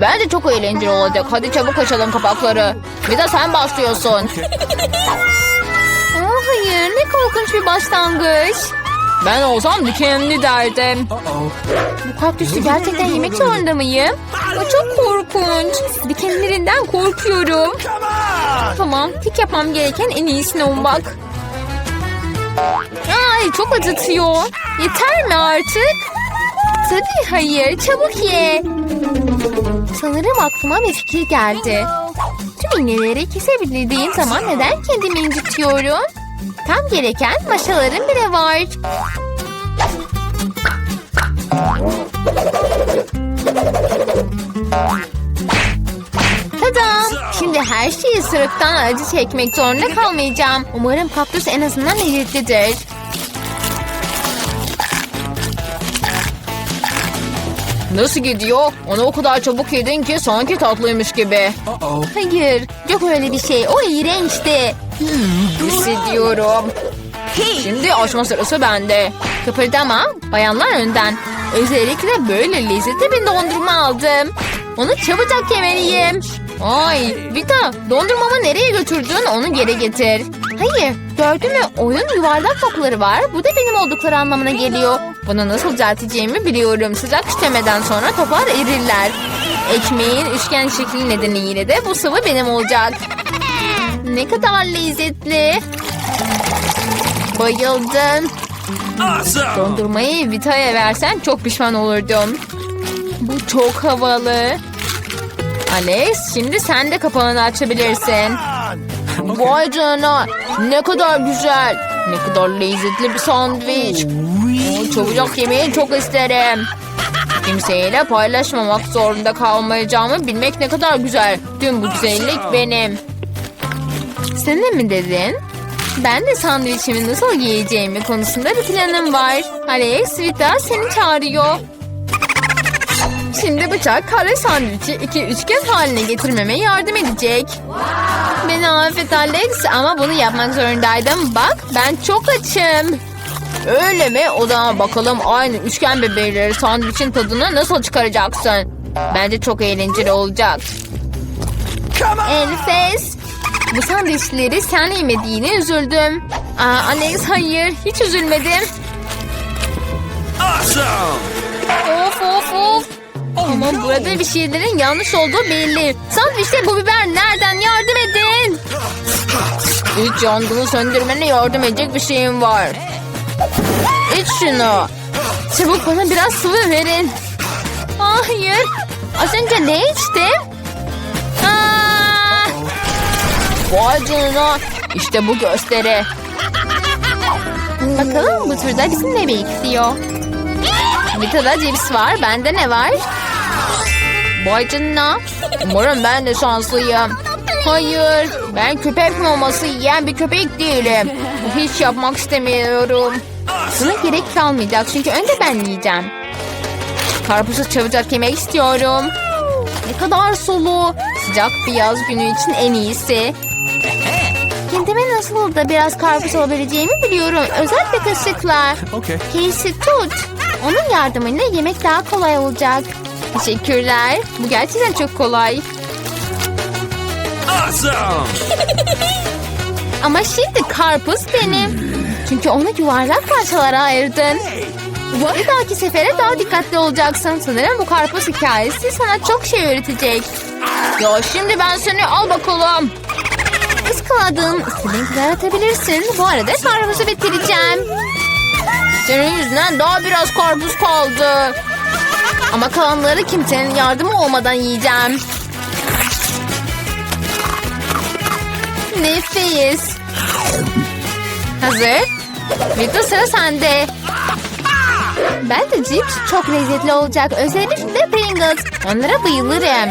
Bence çok eğlenceli olacak. Hadi çabuk açalım kapakları. Bir de sen başlıyorsun. Aa, hayır ne korkunç bir başlangıç. Ben olsam dikenli derdim. Bu kaktüsü gerçekten yemek zorunda mıyım? Bu çok korkunç. Dikenlerinden korkuyorum. Tamam, tek yapmam gereken en iyisini olmak. Ay çok acıtıyor. Yeter mi artık? Tabii hayır, çabuk ye. Sanırım aklıma bir fikir geldi. Tüm iğneleri kesebildiğim zaman neden kendimi incitiyorum? Tam gereken maşaların bile var. Tadam! Şimdi her şeyi sırıktan acı çekmek zorunda kalmayacağım. Umarım kaktüs en azından lezzetlidir. Nasıl gidiyor? Onu o kadar çabuk yedin ki sanki tatlıymış gibi. Hayır, yok öyle bir şey. O iğrençti. Hissediyorum. Şimdi açma sırası bende. Kıpırdama, bayanlar önden. Özellikle böyle lezzetli bir dondurma aldım. Onu çabucak yemeliyim. Ay Vita dondurmamı nereye götürdün onu geri getir. Hayır gördün mü oyun yuvarlak kapıları var. Bu da benim oldukları anlamına geliyor. Bunu nasıl düzelteceğimi biliyorum. Sıcak işlemeden sonra toplar erirler. Ekmeğin üçgen şekli nedeniyle de bu sıvı benim olacak. Ne kadar lezzetli. Bayıldım. Awesome! Dondurmayı Vita'ya versen çok pişman olurdum. Bu çok havalı. Alex şimdi sen de kapağını açabilirsin. Vay canına ne kadar güzel. Ne kadar lezzetli bir sandviç. Oo, Çabucak yemeyi çok isterim. Kimseyle paylaşmamak zorunda kalmayacağımı bilmek ne kadar güzel. Tüm bu güzellik benim. Sen de mi dedin? Ben de sandviçimi nasıl yiyeceğimi konusunda bir planım var. Alex, Vita seni çağırıyor. Şimdi bıçak kare sandviçi iki üçgen haline getirmeme yardım edecek. Beni affet Alex ama bunu yapmak zorundaydım. Bak ben çok açım. Öyle mi? O zaman bakalım aynı üçgen bebeğleri sandviçin tadını nasıl çıkaracaksın? Bence çok eğlenceli olacak. Enfes. Bu sandviçleri sen yemediğine üzüldüm. Aa, Alex hayır hiç üzülmedim. Awesome! Of of of. Ama burada bir şeylerin yanlış olduğu belli. Sandviçte bu biber nereden yardım edin. İç yangını söndürmene yardım edecek bir şeyim var. İç şunu. Çabuk bana biraz sıvı verin. Hayır. Az önce ne içtim? Aa! Vay canına. İşte bu gösteri. Bakalım bu turda bizim ne bekliyor? Vita'da cips var. Bende ne var? Vay canına. Umarım ben de şanslıyım. Hayır. Ben köpek maması yiyen bir köpek değilim. Hiç yapmak istemiyorum. Buna gerek kalmayacak çünkü önce ben yiyeceğim. Karpuzu çabucak yemek istiyorum. Ne kadar sulu. Sıcak bir yaz günü için en iyisi. Kendime nasıl da biraz karpuz alabileceğimi biliyorum. Özellikle kaşıkla. Okay. Casey tut. Onun yardımıyla yemek daha kolay olacak. Teşekkürler. Bu gerçekten çok kolay. Awesome! Ama şimdi karpuz benim. Çünkü onu yuvarlak parçalara ayırdın. Bir dahaki sefere daha dikkatli olacaksın. Sanırım bu karpuz hikayesi sana çok şey öğretecek. Ya şimdi ben seni al bakalım. Iskaladın. İstediğin kadar atabilirsin. Bu arada karpuzu bitireceğim. Senin yüzünden daha biraz karpuz kaldı. Ama kalanları kimsenin yardımı olmadan yiyeceğim. Nefis. Hazır. Vito sıra sende. Ben de cips çok lezzetli olacak. Özellikle Pringles. Onlara bayılırım.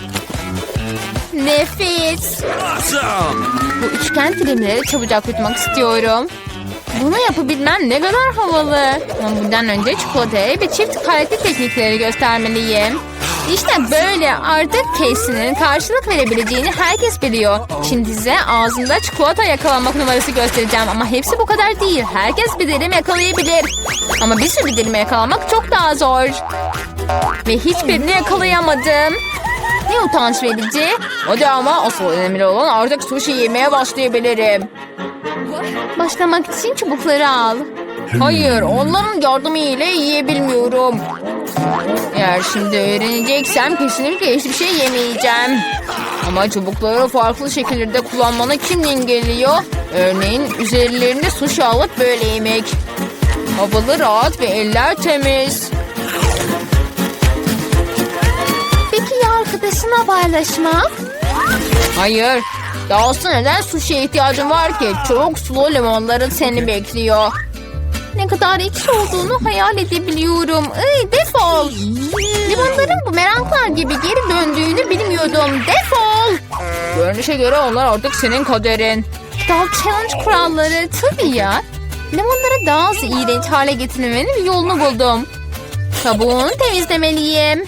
Nefis. Awesome. Bu üçgen dilimleri çabucak yutmak istiyorum. Bunu yapabilmem ne kadar havalı. Ama bundan önce çikolataya ve çift karakter teknikleri göstermeliyim. İşte böyle artık Casey'nin karşılık verebileceğini herkes biliyor. Şimdi size ağzında çikolata yakalamak numarası göstereceğim. Ama hepsi bu kadar değil. Herkes bir dilim yakalayabilir. Ama bir sürü dilimi yakalamak çok daha zor. Ve hiçbirini yakalayamadım. Ne utanç verici. Hadi ama asıl önemli olan artık sushi yemeye başlayabilirim. Başlamak için çubukları al. Hayır, onların yardımı ile yiyebilmiyorum. Eğer şimdi öğreneceksem kesinlikle hiçbir şey yemeyeceğim. Ama çubukları farklı şekillerde kullanmanı kim engelliyor? Örneğin üzerlerinde sushi alıp böyle yemek. Havalı rahat ve eller temiz. Arkadaşına paylaşmak? Hayır. Dahası neden sushi'ye ihtiyacın var ki? Çok sulu limonların seni bekliyor. Ne kadar ekşi olduğunu hayal edebiliyorum. Ay, defol. Limonların bu meraklar gibi geri döndüğünü bilmiyordum. Defol. Görünüşe göre onlar artık senin kaderin. Dal challenge kuralları tabii ya. Limonları daha az iğrenç hale getirmenin bir yolunu buldum. Kabuğunu temizlemeliyim.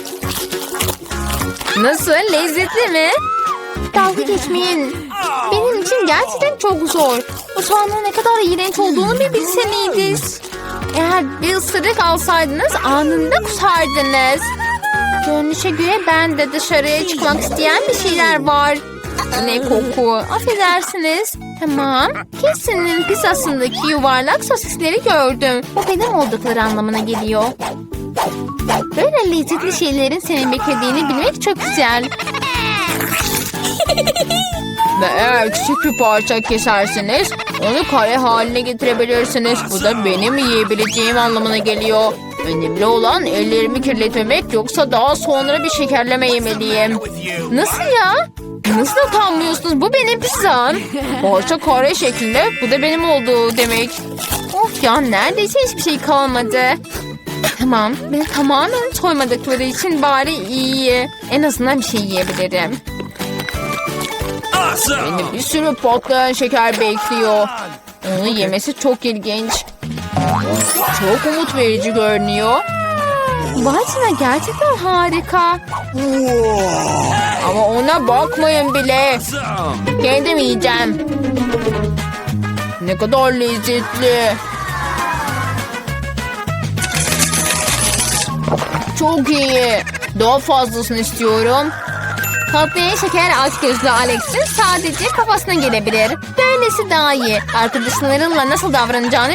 Nasıl? Lezzetli mi? Dalga geçmeyin. Benim için gerçekten çok zor. Bu soğanın ne kadar iğrenç olduğunu bir bilseniydiniz. Eğer bir ısırık alsaydınız anında kusardınız. Görünüşe göre ben de dışarıya çıkmak isteyen bir şeyler var. Ne koku. Affedersiniz. Tamam. Kesin'in pizzasındaki yuvarlak sosisleri gördüm. Bu benim oldukları anlamına geliyor. Böyle lezzetli şeylerin seni beklediğini bilmek çok güzel. Ve eğer küçük bir parça keserseniz onu kare haline getirebilirsiniz. Bu da benim yiyebileceğim anlamına geliyor. Önemli olan ellerimi kirletmemek yoksa daha sonra bir şekerleme yemeliyim. Nasıl ya? Nasıl utanmıyorsunuz? Bu benim pizzam. Parça kare şeklinde. Bu da benim olduğu demek. Of ya neredeyse hiçbir şey kalmadı. Tamam. Beni tamamen soymadıkları için bari iyi. En azından bir şey yiyebilirim. Beni bir sürü patlayan şeker bekliyor. Onu yemesi çok ilginç. Çok umut verici görünüyor. Vajina gerçekten harika. Ama ona bakmayın bile. Kendim yiyeceğim. Ne kadar lezzetli. Çok iyi. Daha fazlasını istiyorum. Tatlıya şeker aç gözlü Alex'in sadece kafasına gelebilir. Böylesi daha iyi. Arkadaşlarınla nasıl davranacağını...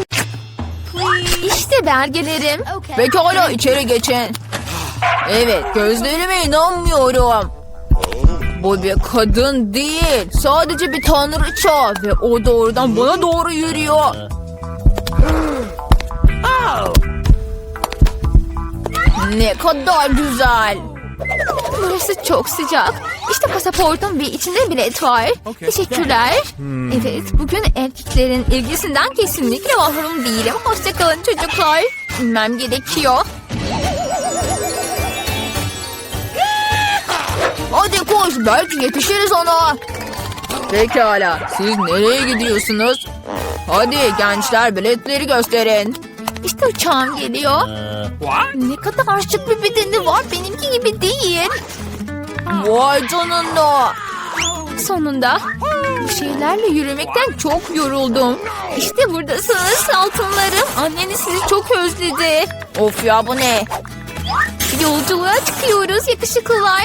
İşte belgelerim. Pekala içeri geçin. Evet gözlerime inanmıyorum. Bu bir kadın değil. Sadece bir tanrıça ve o doğrudan bana doğru yürüyor. Ne kadar güzel. Burası çok sıcak. İşte pasaportum ve içinde bilet var. Teşekkürler. Evet, bugün erkeklerin ilgisinden kesinlikle mahrum değilim. Hoşçakalın çocuklar. İnmem gerekiyor. Hadi koş belki yetişiriz ona. Pekala siz nereye gidiyorsunuz? Hadi gençler biletleri gösterin. İşte uçağım geliyor. Ne kadar şık bir bedeni var benimki gibi değil. Vay canına. Sonunda bu şeylerle yürümekten çok yoruldum. İşte buradasınız altınlarım. Anneniz sizi çok özledi. Of ya bu ne? Yolculuğa çıkıyoruz yakışıklılar.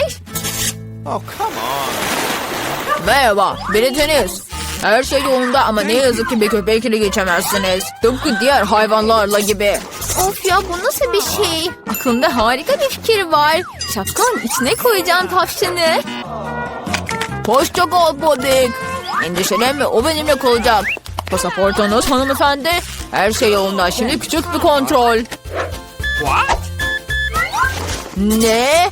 Oh, come on. Merhaba, biletiniz. Her şey yolunda ama ne yazık ki bir köpekle geçemezsiniz. Tıpkı diğer hayvanlarla gibi. Of ya bu nasıl bir şey? Aklımda harika bir fikir var. Şapkanın içine koyacağım tavşanı. Hoşça kal Bobik. Endişelenme o benimle kalacak. Pasaportunuz hanımefendi. Her şey yolunda. Şimdi küçük bir kontrol. What? Ne?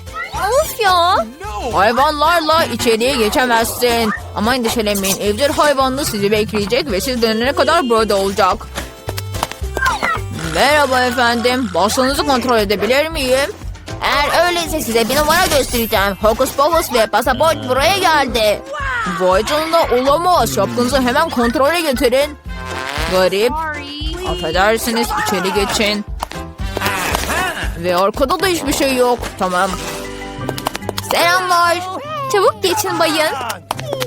Of ya. Hayvanlarla içeriye geçemezsin. Ama endişelenmeyin. Evcil hayvanlı sizi bekleyecek ve siz dönene kadar burada olacak. Merhaba efendim. Basınızı kontrol edebilir miyim? Eğer öyleyse size bir numara göstereceğim. Hokus pokus ve pasaport buraya geldi. Vay canına olamaz. Şapkınızı hemen kontrole getirin. Garip. Affedersiniz içeri geçin. Ve arkada da hiçbir şey yok. Tamam. Selamlar. Çabuk geçin bayın.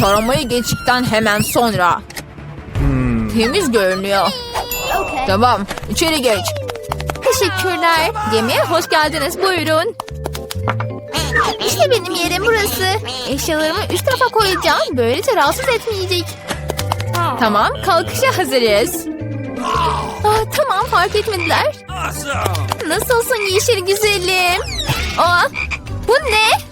Taramayı geçtikten hemen sonra. Temiz görünüyor. Tamam, içeri geç. Teşekkürler. Gemiye hoş geldiniz. Buyurun. İşte benim yerim burası. Eşyalarımı üst tarafa koyacağım. Böylece rahatsız etmeyecek. Tamam, kalkışa hazırız. Aa, tamam, fark etmediler. Nasılsın yeşil güzelim? Aa, bu ne?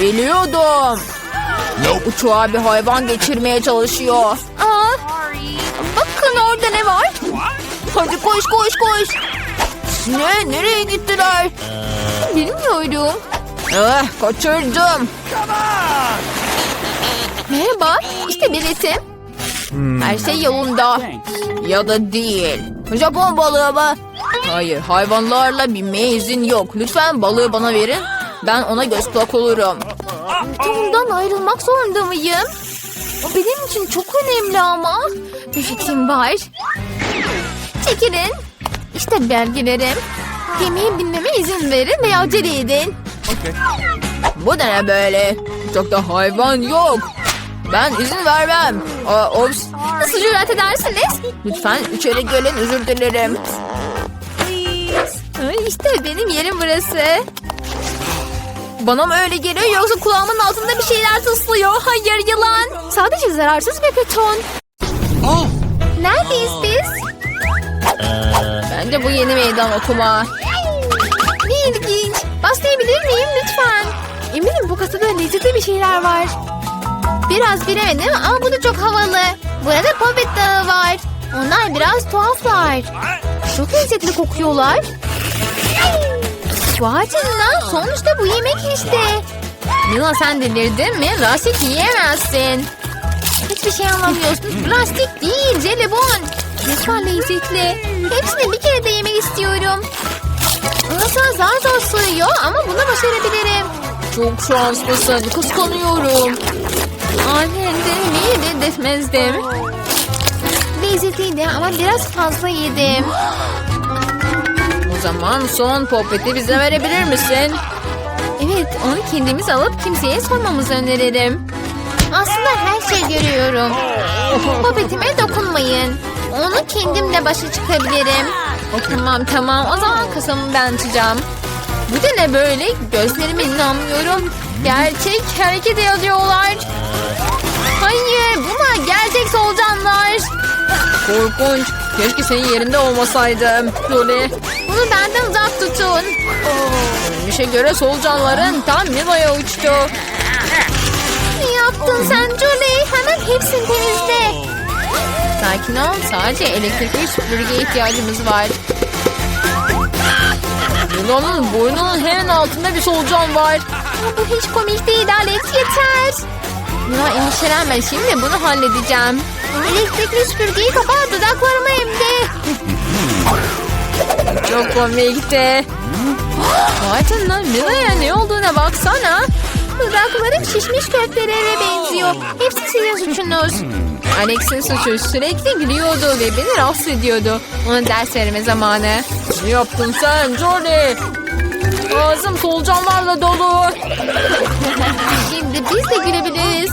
Biliyordum. Uçağa bir hayvan geçirmeye çalışıyor. Aa, bakın orada ne var? Hadi koş koş koş. Ne? Nereye gittiler? Bilmiyorum. Eh, kaçırdım. Merhaba, işte biletim. Her şey yolunda. Ya da değil. Japon balığı mı? Hayır, hayvanlarla binmeye izin yok. Lütfen balığı bana verin. Ben ona göz kulak olurum. Tom'dan ayrılmak zorunda mıyım? O benim için çok önemli ama. Bir fikrim var. Çekilin. İşte belgelerim. Gemiye binmeme izin verin veya acele edin. Bu da ne böyle? Uçakta hayvan yok. Ben izin vermem. Aa, ops. Nasıl cüret edersiniz? Lütfen içeri gelin özür dilerim. Ay, İşte benim yerim burası. Bana mı öyle geliyor yoksa kulağımın altında bir şeyler tıslıyor? Hayır yılan. Sadece zararsız bir beton. Neredeyiz biz? Bence bu yeni meydan okuma. Ne ilginç. Başlayabilir miyim lütfen? Eminim bu kasada lezzetli bir şeyler var. Biraz bilemedim ama bu da çok havalı. Burada popet dağı var. Onlar biraz tuhaflar. Çok lezzetli kokuyorlar. Canına sonuçta bu yemek işte. Mila sen delirdin mi? Lastik yiyemezsin. Hiçbir şey anlamıyorsun. Plastik değil jelibon. Lütfen lezzetli. Hepsini bir kere de yemek istiyorum. Nasıl zar zor sığıyor ama bunu başarabilirim. Çok şanslısın. Kıskanıyorum. Annenden iyi reddetmezdim. Lezzetliydi ama biraz fazla yedim. O zaman son popeti bize verebilir misin? Evet, onu kendimiz alıp kimseye sormamızı öneririm. Aslında her şey görüyorum. Popetime dokunmayın. Onu kendimle başa çıkabilirim. Tamam tamam, o zaman kasamı ben açacağım. Bu da ne böyle? Gözlerime inanmıyorum. Gerçek hareket ediyorlar. Hayır, bunlar gerçek solucanlar. Korkunç. Keşke senin yerinde olmasaydım. Jolie. Bunu benden uzak tutun. Görünüşe göre solucanların tam Mila'ya uçtu. Ne yaptın sen Jolie? Hemen hepsini temizle. Sakin ol. Sadece elektrikli süpürgeye ihtiyacımız var. Mila'nın boynunun hemen altında bir solucan var. Bu hiç komik değil Alex. Yeter. Mila endişelenme. Şimdi bunu halledeceğim. Elektrikli süpürgeyi kapat dudaklarıma emdi. Çok komikti. Vay canına Mila'ya ne olduğuna baksana. Dudaklarım şişmiş köftelere benziyor. Hepsi sizin suçunuz. Alex'in suçu sürekli gülüyordu ve beni rahatsız ediyordu. Ona ders verme zamanı. Ne yaptın sen Johnny? Ağzım solucanlarla dolu. Şimdi biz de gülebiliriz.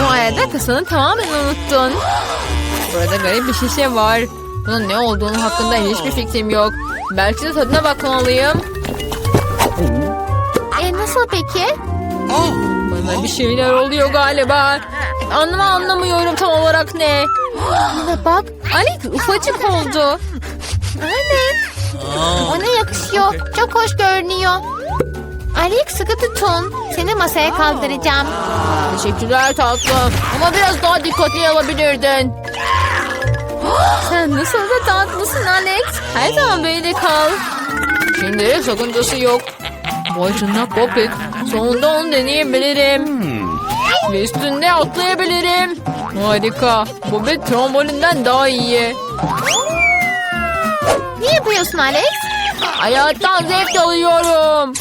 Bu arada kasanı tamamen unuttun. Burada garip bir şişe var. Bunun ne olduğunu hakkında hiçbir fikrim yok. Belki de tadına bakmalıyım. E nasıl peki? Bana bir şeyler oluyor galiba. Anlama anlamıyorum tam olarak ne. Buna bak. Alex ufacık oldu. Anne. Ona yakışıyor. Çok hoş görünüyor. Alex sıkı tutun. Seni masaya kaldıracağım. Teşekkürler tatlım. Ama biraz daha dikkatli alabilirdin. Sen nasıl da tatlısın Alex. Her zaman böyle kal. Şimdi sakıncası yok. Canına Popik. Sonunda onu deneyebilirim. Ve üstünde atlayabilirim. Harika. Bu bir trombolinden daha iyi. Ne yapıyorsun Alex? Hayattan zevk alıyorum.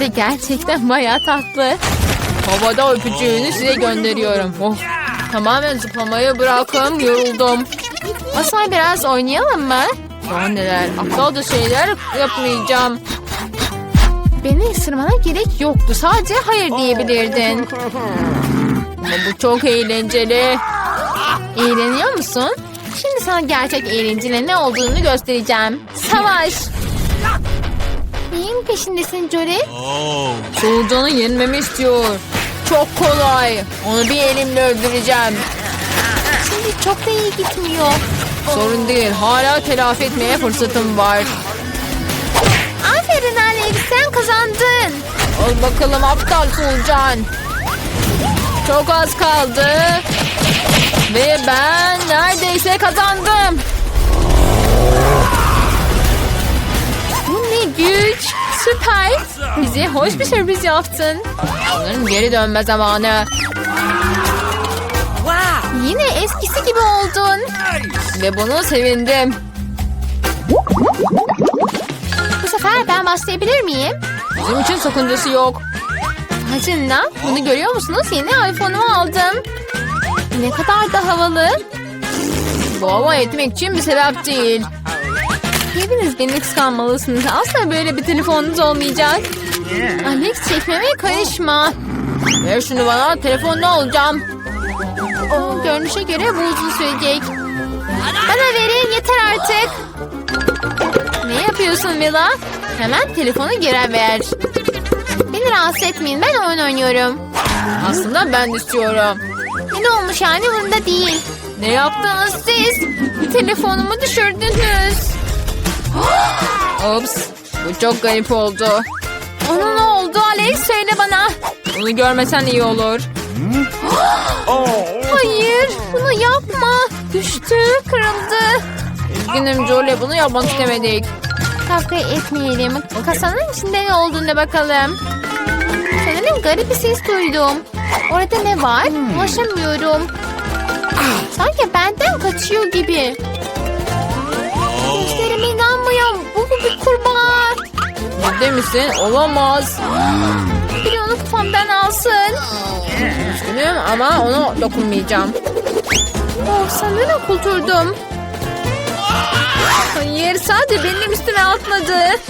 de gerçekten bayağı tatlı. Havada öpücüğünü size gönderiyorum. Oh. Tamamen zıplamayı bırakın. Yoruldum. Masal biraz oynayalım mı? Daha neler. Aptalca şeyler yapmayacağım. Beni ısırmana gerek yoktu. Sadece hayır diyebilirdin. Ama bu çok eğlenceli. Eğleniyor musun? Şimdi sana gerçek eğlencenin ne olduğunu göstereceğim. Savaş. Neyin peşindesin Jory? Solucanı yenmemi istiyor. Çok kolay. Onu bir elimle öldüreceğim. Şimdi çok da iyi gitmiyor. Sorun değil. Hala telafi etmeye fırsatım var. Aferin Alex. Sen kazandın. Al bakalım aptal solucan. Çok az kaldı. Ve ben neredeyse kazandım. Bu ne güç. Süper. Bize hoş bir sürpriz yaptın. Sanırım geri dönme zamanı. Yine eskisi gibi oldun. Ve bunu sevindim. Bu sefer ben başlayabilir miyim? Bizim için sakıncası yok. Hacınla bunu görüyor musunuz? Yeni iPhone'umu aldım. Ne kadar da havalı. Bu hava etmek için bir sebep değil. Hepiniz beni kıskanmalısınız. Asla böyle bir telefonunuz olmayacak. Alex çekmeme karışma. Ver şunu bana. Telefonunu alacağım. O görünüşe göre bu uzun sürecek. Bana verin yeter artık. Ne yapıyorsun Villa? Hemen telefonu geri ver. Beni rahatsız etmeyin ben oyun oynuyorum. Aslında ben istiyorum. Ne olmuş yani bunda değil. Ne yaptınız siz? Telefonumu düşürdünüz. Ops. Bu çok garip oldu. Ona ne oldu Alex söyle bana. Onu görmesen iyi olur. Hayır bunu yapma. Düştü kırıldı. Üzgünüm Jolie bunu yapmak istemedik. Kavga etmeyelim. Kasanın içinde ne olduğuna bakalım. Sanırım garip bir ses duydum. Orada ne var? Ulaşamıyorum. Sanki benden kaçıyor gibi. Ciddi misin? Olamaz. Biri onu kafamdan alsın. Üzgünüm ama onu dokunmayacağım. Oh, sanırım kurtuldum. Hayır sadece benim üstüme atmadı.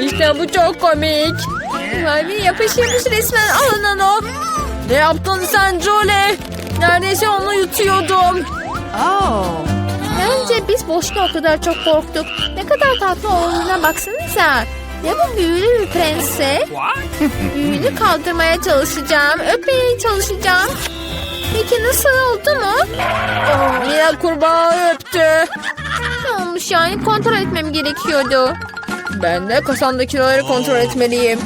İşte bu çok komik. Kalbi yapış yapış resmen alın onu. Ne yaptın sen Jolie? Neredeyse onu yutuyordum. Bence biz boşuna o kadar çok korktuk. Kadar tatlı olduğuna baksanıza. Ne bu büyülü bir prense? Büyülü kaldırmaya çalışacağım. Öpmeye çalışacağım. Peki nasıl oldu mu? Yine kurbağa öptü. Ne olmuş yani kontrol etmem gerekiyordu. Ben de kasandakileri kontrol etmeliyim.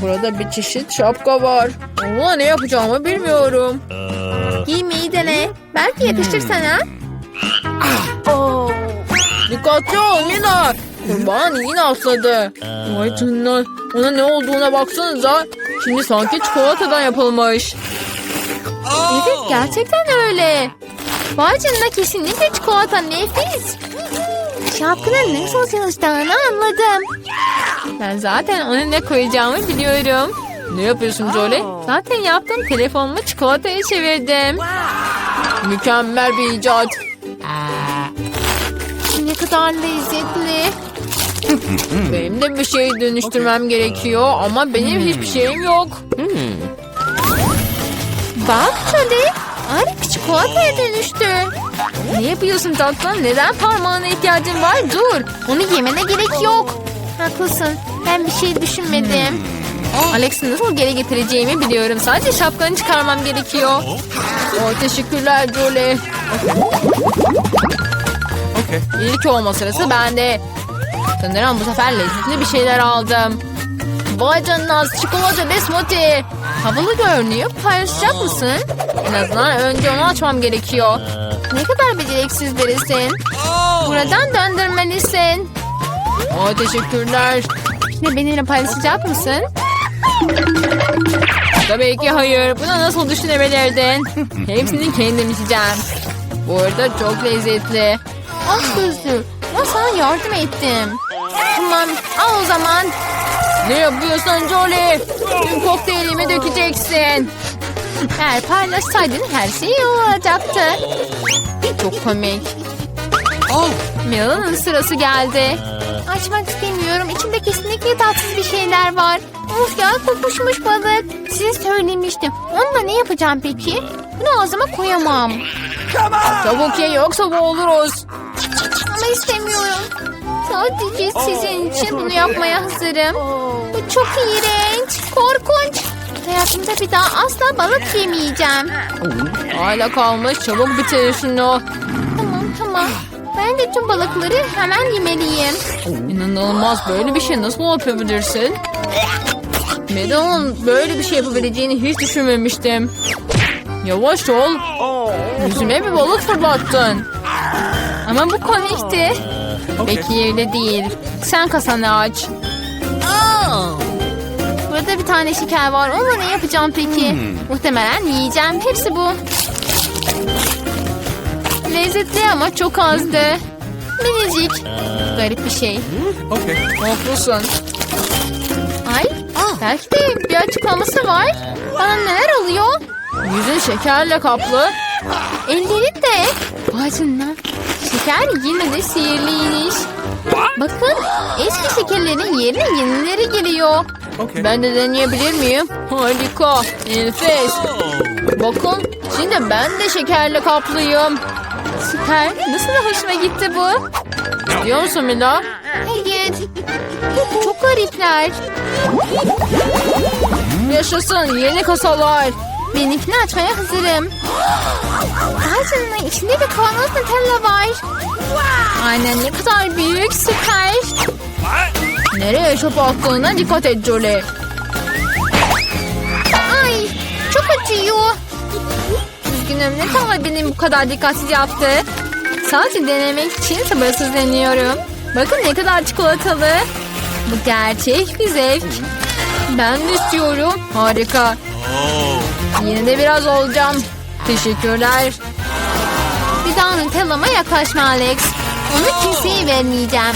Burada bir çeşit şapka var. Onunla ne yapacağımı bilmiyorum. Giymeyi dene. Belki yakışır sana. Dikkatli ol Mina. Kurban yine atladı. Vay canına. Ona ne olduğuna baksanıza. Şimdi sanki çikolatadan yapılmış. Evet gerçekten öyle. Vay canına kesinlikle çikolata nefis. Şapkanın nasıl çalıştığını anladım. Ben zaten ona ne koyacağımı biliyorum. Ne yapıyorsun Jolie? Zaten yaptım. Telefonumu çikolataya çevirdim. Mükemmel bir icat. Ne kadar lezzetli. benim de bir şey dönüştürmem gerekiyor ama benim hiçbir şeyim yok. Bak Jolie. Arif çikolataya dönüştü. Ne yapıyorsun tatlım? Neden parmağına ihtiyacın var? Dur. Onu yemene gerek yok. Haklısın. Ben bir şey düşünmedim. Alex'i nasıl geri getireceğimi biliyorum. Sadece şapkanı çıkarmam gerekiyor. Oh, teşekkürler Julie. İlk olma sırası bende. Sanırım bu sefer lezzetli bir şeyler aldım. Vay canına çikolata ve smoothie. Havalı görünüyor. Paylaşacak mısın? En azından önce onu açmam gerekiyor. Ne kadar beceriksiz birisin. Buradan döndürmelisin. Aa, teşekkürler. Şimdi benimle paylaşacak mısın? Tabii ki hayır. Buna nasıl düşünebilirdin? Hepsini kendim içeceğim. Bu arada çok lezzetli. Aç gözlü. Ben sana yardım ettim. Tamam al o zaman. Ne yapıyorsun Jolie? Tüm kokteylimi dökeceksin. Eğer paylaşsaydın her şey iyi olacaktı. Çok komik. Oh. Mela'nın sırası geldi. Açmak istemiyorum. İçinde kesinlikle tatsız bir şeyler var. Of ya kokuşmuş balık. Size söylemiştim. Onunla ne yapacağım peki? Bunu ağzıma koyamam. Çabuk ye yoksa boğuluruz. İstemiyorum. Sadece sizin için bunu yapmaya hazırım. Bu çok iğrenç. Korkunç. Hayatımda bir daha asla balık yemeyeceğim. Hala kalmış. Çabuk bitir şunu. Tamam tamam. Ben de tüm balıkları hemen yemeliyim. İnanılmaz. Böyle bir şey nasıl yapabilirsin? Medon'un böyle bir şey yapabileceğini hiç düşünmemiştim. Yavaş ol. Yüzüme bir balık fırlattın. Ama bu komikti. Peki öyle değil. Sen kasanı aç. Burada bir tane şeker var. Onunla ne yapacağım peki? Muhtemelen yiyeceğim. Hepsi bu. Lezzetli ama çok azdı. Minicik. Garip bir şey. Okay. Haklısın. Ay, belki de bir açıklaması var. Bana neler oluyor? Yüzün şekerle kaplı. Ellerin de. Canına. Şeker yine de sihirliymiş. Bakın eski şekerlerin yerine yenileri geliyor. Okay. Ben de deneyebilir miyim? Harika. Enfes. Bakın şimdi ben de şekerle kaplıyım. Süper. Nasıl da hoşuma gitti bu? İstiyor musun Mila? Hayır. Çok garipler. Yaşasın yeni kasalar. Benimkini açmaya hazırım. Ay canına içinde bir kavanoz Nutella var. Aynen ne kadar büyük süper. Nereye çöp attığına dikkat et Jolie. Ay çok acıyor. Üzgünüm ne kadar benim bu kadar dikkatsiz yaptı. Sadece denemek için sabırsızlanıyorum. Bakın ne kadar çikolatalı. Bu gerçek bir zevk. Ben de istiyorum. Harika. Yine de biraz olacağım. Teşekkürler. Bir daha Nutella'ma yaklaşma Alex. Onu kimseye vermeyeceğim.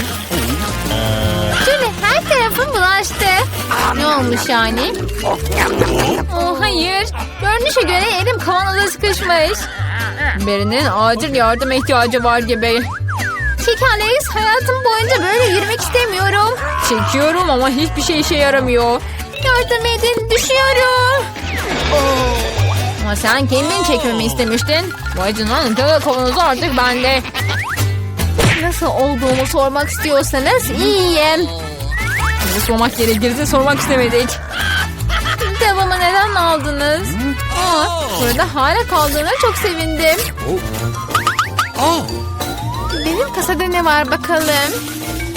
Şöyle her tarafım bulaştı. Ne olmuş yani? Oh hayır. Görünüşe göre elim kavanoza sıkışmış. Birinin acil yardıma ihtiyacı var gibi. Çek Alex hayatım boyunca böyle yürümek istemiyorum. Çekiyorum ama hiçbir şey işe yaramıyor. Yardım edin düşüyorum. Ama sen kendin çekmemi istemiştin. Vay canına kavanozu artık bende. Nasıl olduğumu sormak istiyorsanız iyiyim. Bize sormak gerekirse sormak istemedik. Devamı neden aldınız? Aa, burada hala kaldığına çok sevindim. Benim kasada ne var bakalım?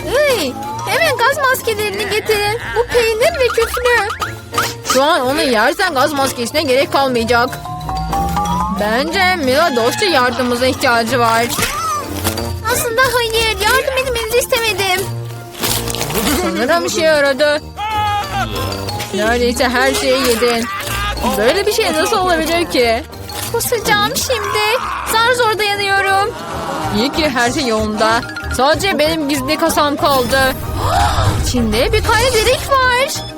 Iy, hemen gaz maskelerini getirin. Bu peynir ve küflü. Şu an onu yersen gaz maskesine gerek kalmayacak. Bence Mila dostça yardımımıza ihtiyacı var. Aslında hayır. Yardım etmenizi istemedim. Sanırım işe yaradı. Neredeyse her şeyi yedin. Böyle bir şey nasıl olabilir ki? Kusacağım şimdi. Zar zor dayanıyorum. İyi ki her şey yolunda. Sadece benim gizli kasam kaldı. İçinde bir tane delik var.